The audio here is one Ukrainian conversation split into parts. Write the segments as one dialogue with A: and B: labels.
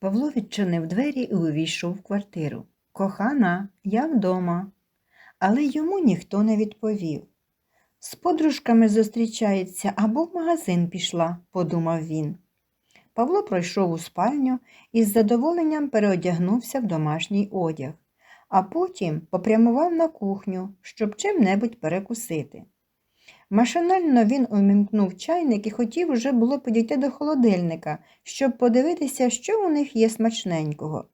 A: Павло відчинив двері і увійшов в квартиру. Кохана, я вдома. Але йому ніхто не відповів. З подружками зустрічається або в магазин пішла, подумав він. Павло пройшов у спальню і з задоволенням переодягнувся в домашній одяг, а потім попрямував на кухню, щоб чим-небудь перекусити. Машинально він умімкнув чайник і хотів уже було підійти до холодильника, щоб подивитися, що у них є смачненького.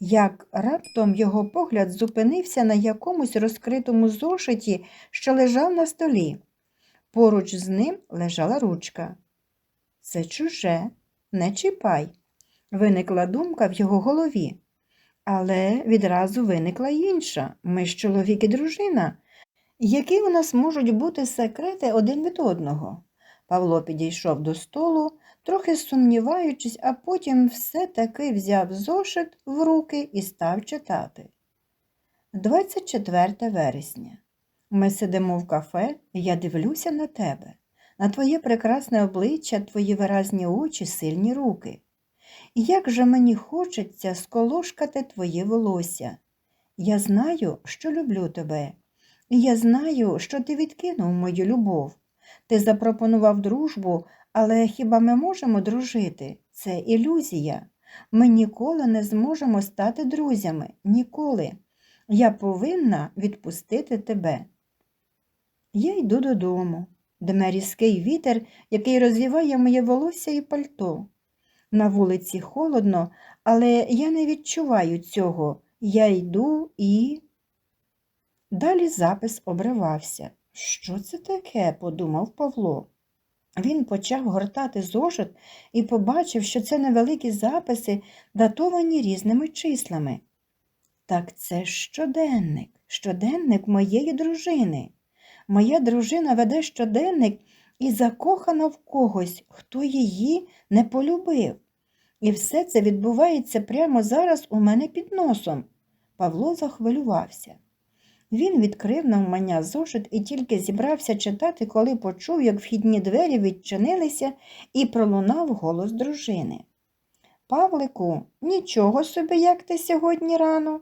A: Як раптом його погляд зупинився на якомусь розкритому зошиті, що лежав на столі. Поруч з ним лежала ручка. Це чуже, не чіпай. Виникла думка в його голові. Але відразу виникла інша. Ми ж чоловік і дружина. Які у нас можуть бути секрети один від одного? Павло підійшов до столу, трохи сумніваючись, а потім все-таки взяв зошит в руки і став читати. 24 вересня. Ми сидимо в кафе, я дивлюся на тебе, на твоє прекрасне обличчя, твої виразні очі, сильні руки. Як же мені хочеться сколошкати твоє волосся. Я знаю, що люблю тебе. Я знаю, що ти відкинув мою любов. Ти запропонував дружбу, але хіба ми можемо дружити? Це ілюзія. Ми ніколи не зможемо стати друзями. Ніколи. Я повинна відпустити тебе. Я йду додому. Дме різкий вітер, який розвіває моє волосся і пальто. На вулиці холодно, але я не відчуваю цього. Я йду і. Далі запис обривався. Що це таке? подумав Павло. Він почав гортати зошит і побачив, що це невеликі записи, датовані різними числами. Так це щоденник, щоденник моєї дружини. Моя дружина веде щоденник і закохана в когось, хто її не полюбив. І все це відбувається прямо зараз у мене під носом. Павло захвилювався. Він відкрив навмання зошит і тільки зібрався читати, коли почув, як вхідні двері відчинилися і пролунав голос дружини. Павлику, нічого собі, як ти сьогодні рано.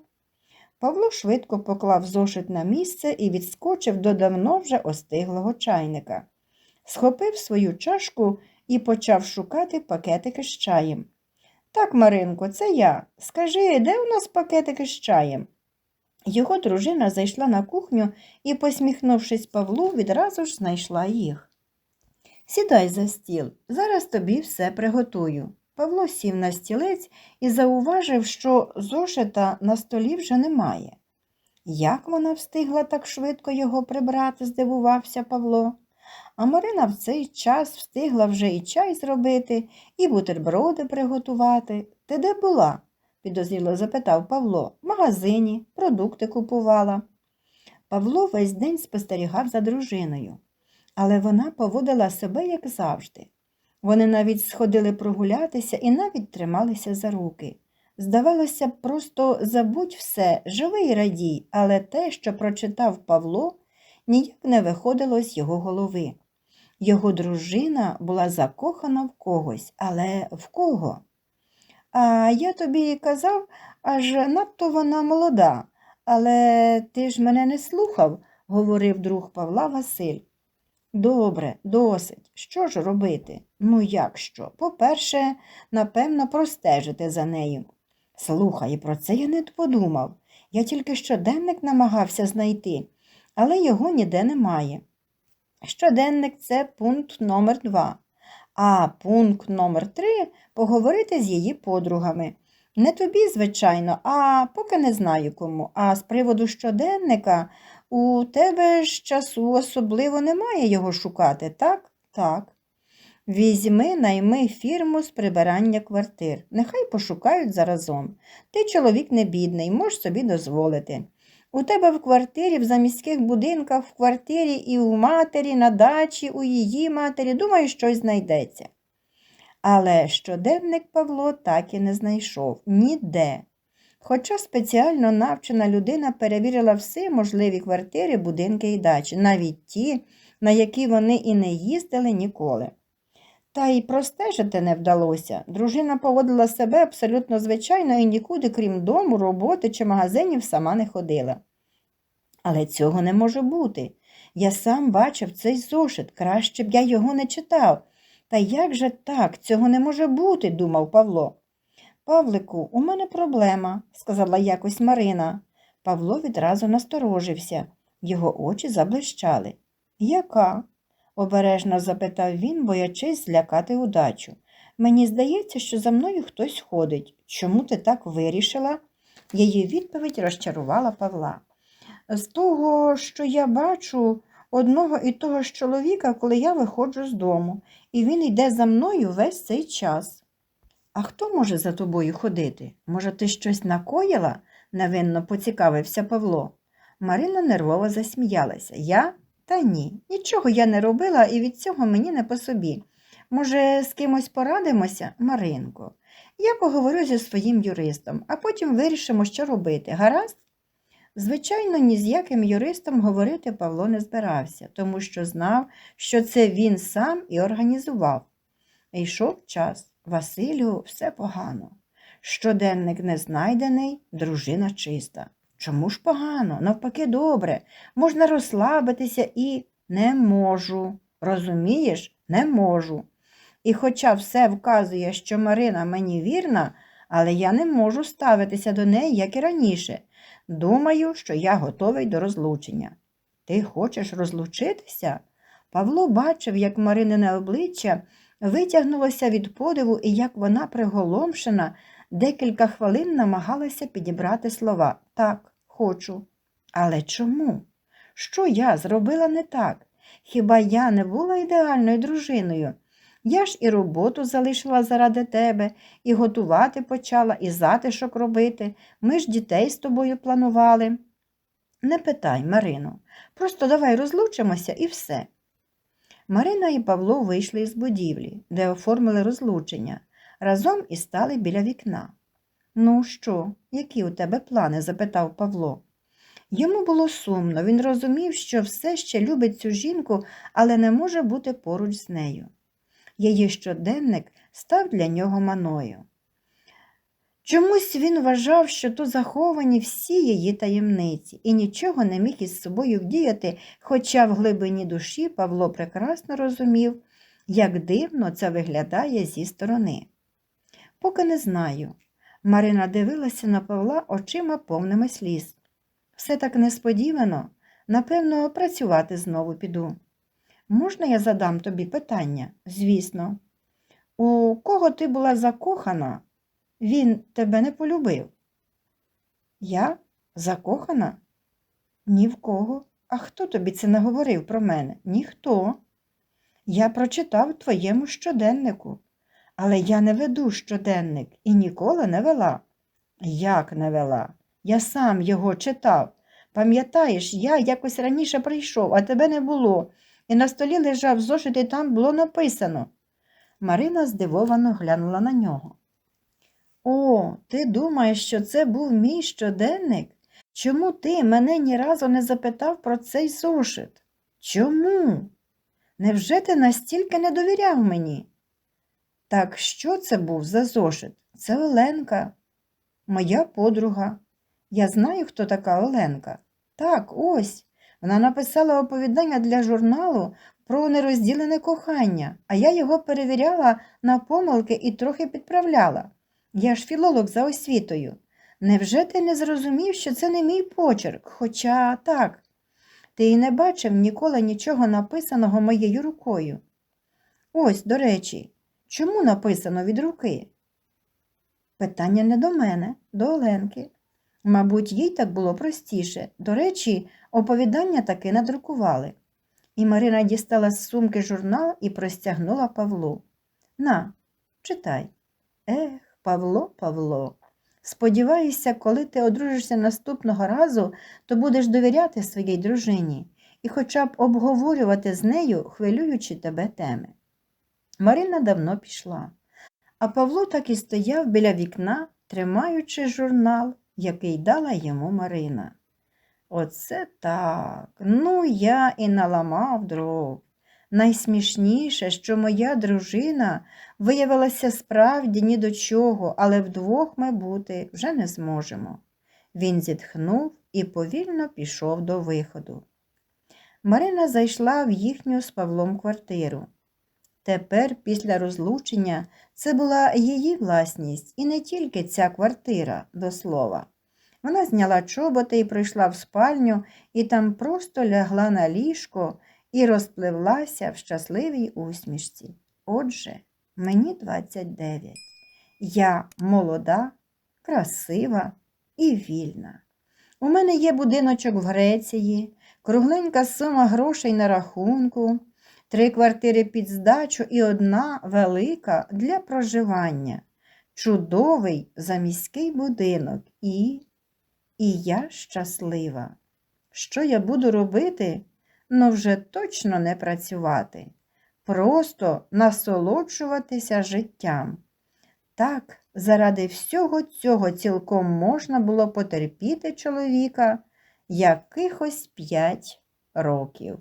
A: Павло швидко поклав зошит на місце і відскочив до давно вже остиглого чайника. Схопив свою чашку і почав шукати пакетики з чаєм. Так, Маринко, це я. Скажи, де у нас пакетики з чаєм? Його дружина зайшла на кухню і, посміхнувшись Павлу, відразу ж знайшла їх. Сідай за стіл, зараз тобі все приготую. Павло сів на стілець і зауважив, що зошита на столі вже немає. Як вона встигла так швидко його прибрати, здивувався Павло. А Марина в цей час встигла вже і чай зробити, і бутерброди приготувати. Ти де була? Підозріло запитав Павло. В магазині, продукти купувала. Павло весь день спостерігав за дружиною, але вона поводила себе, як завжди. Вони навіть сходили прогулятися і навіть трималися за руки. Здавалося, просто забудь все, живи й радій, але те, що прочитав Павло, ніяк не виходило з його голови. Його дружина була закохана в когось, але в кого? А я тобі казав, аж надто вона молода, але ти ж мене не слухав, говорив друг Павла Василь. Добре, досить. Що ж робити? Ну, як що? По-перше, напевно, простежити за нею. Слухай, про це я не подумав. Я тільки щоденник намагався знайти, але його ніде немає. Щоденник це пункт номер два. А пункт номер три поговорити з її подругами. Не тобі, звичайно, а поки не знаю кому. А з приводу щоденника у тебе ж часу особливо немає його шукати, так? Так. Візьми, найми фірму з прибирання квартир. Нехай пошукають заразом. Ти чоловік не бідний, можеш собі дозволити. У тебе в квартирі, в заміських будинках, в квартирі і у матері, на дачі, у її матері, думаю, щось знайдеться. Але щоденник Павло так і не знайшов ніде. Хоча спеціально навчена людина перевірила всі можливі квартири, будинки і дачі, навіть ті, на які вони і не їздили ніколи. Та й простежити не вдалося. Дружина поводила себе абсолютно звичайно і нікуди, крім дому, роботи чи магазинів, сама не ходила. Але цього не може бути. Я сам бачив цей зошит, краще б я його не читав. Та як же так, цього не може бути, думав Павло. Павлику, у мене проблема, сказала якось Марина. Павло відразу насторожився, його очі заблищали. Яка? Обережно запитав він, боячись злякати удачу. Мені здається, що за мною хтось ходить. Чому ти так вирішила? Її відповідь розчарувала Павла. З того, що я бачу одного і того ж чоловіка, коли я виходжу з дому, і він йде за мною весь цей час. А хто може за тобою ходити? Може, ти щось накоїла? невинно поцікавився Павло. Марина нервово засміялася. Я? Та ні, нічого я не робила і від цього мені не по собі. Може, з кимось порадимося, Маринко? Я поговорю зі своїм юристом, а потім вирішимо, що робити. Гаразд? Звичайно, ні з яким юристом говорити Павло не збирався, тому що знав, що це він сам і організував. Йшов час. Василю, все погано. Щоденник не знайдений, дружина чиста. Чому ж погано? Навпаки, добре. Можна розслабитися і не можу. Розумієш, не можу. І хоча все вказує, що Марина мені вірна, але я не можу ставитися до неї, як і раніше. Думаю, що я готовий до розлучення. Ти хочеш розлучитися? Павло бачив, як Маринине обличчя витягнулося від подиву і як вона, приголомшена, декілька хвилин намагалася підібрати слова. Так, хочу. Але чому? Що я зробила не так? Хіба я не була ідеальною дружиною? Я ж і роботу залишила заради тебе, і готувати почала, і затишок робити. Ми ж дітей з тобою планували. Не питай, Марино, просто давай розлучимося і все. Марина і Павло вийшли із будівлі, де оформили розлучення, разом і стали біля вікна. Ну що, які у тебе плани? запитав Павло. Йому було сумно, він розумів, що все ще любить цю жінку, але не може бути поруч з нею. Її щоденник став для нього маною. Чомусь він вважав, що то заховані всі її таємниці, і нічого не міг із собою вдіяти, хоча в глибині душі Павло прекрасно розумів, як дивно це виглядає зі сторони. Поки не знаю. Марина дивилася на Павла очима повними сліз. Все так несподівано, напевно, працювати знову піду. Можна я задам тобі питання? Звісно. У кого ти була закохана? Він тебе не полюбив. Я закохана? Ні в кого. А хто тобі це не говорив про мене? Ніхто. Я прочитав твоєму щоденнику, але я не веду щоденник і ніколи не вела. Як не вела? Я сам його читав. Пам'ятаєш, я якось раніше прийшов, а тебе не було, і на столі лежав зошит, і там було написано. Марина здивовано глянула на нього. О, ти думаєш, що це був мій щоденник? Чому ти мене ні разу не запитав про цей зошит? Чому? Невже ти настільки не довіряв мені? Так що це був за зошит? Це Оленка, моя подруга. Я знаю, хто така Оленка. Так, ось. Вона написала оповідання для журналу про нерозділене кохання, а я його перевіряла на помилки і трохи підправляла. Я ж філолог за освітою. Невже ти не зрозумів, що це не мій почерк? Хоча так, ти й не бачив ніколи нічого написаного моєю рукою. Ось, до речі, чому написано від руки? Питання не до мене, до Оленки. Мабуть, їй так було простіше. До речі, оповідання таки надрукували. І Марина дістала з сумки журнал і простягнула Павлу. На, читай. Ех, Павло, Павло. Сподіваюся, коли ти одружишся наступного разу, то будеш довіряти своїй дружині і хоча б обговорювати з нею хвилюючі тебе теми. Марина давно пішла, а Павло так і стояв біля вікна, тримаючи журнал, який дала йому Марина. Оце так. Ну, я і наламав дров. Найсмішніше, що моя дружина виявилася справді ні до чого, але вдвох ми бути вже не зможемо. Він зітхнув і повільно пішов до виходу. Марина зайшла в їхню з Павлом квартиру. Тепер, після розлучення, це була її власність і не тільки ця квартира, до слова. Вона зняла чоботи і прийшла в спальню, і там просто лягла на ліжко і розпливлася в щасливій усмішці. Отже, мені 29. Я молода, красива і вільна. У мене є будиночок в Греції, кругленька сума грошей на рахунку, три квартири під здачу і одна велика для проживання, чудовий заміський будинок і. І я щаслива. Що я буду робити? Ну вже точно не працювати, просто насолоджуватися життям. Так, заради всього цього цілком можна було потерпіти чоловіка якихось п'ять років.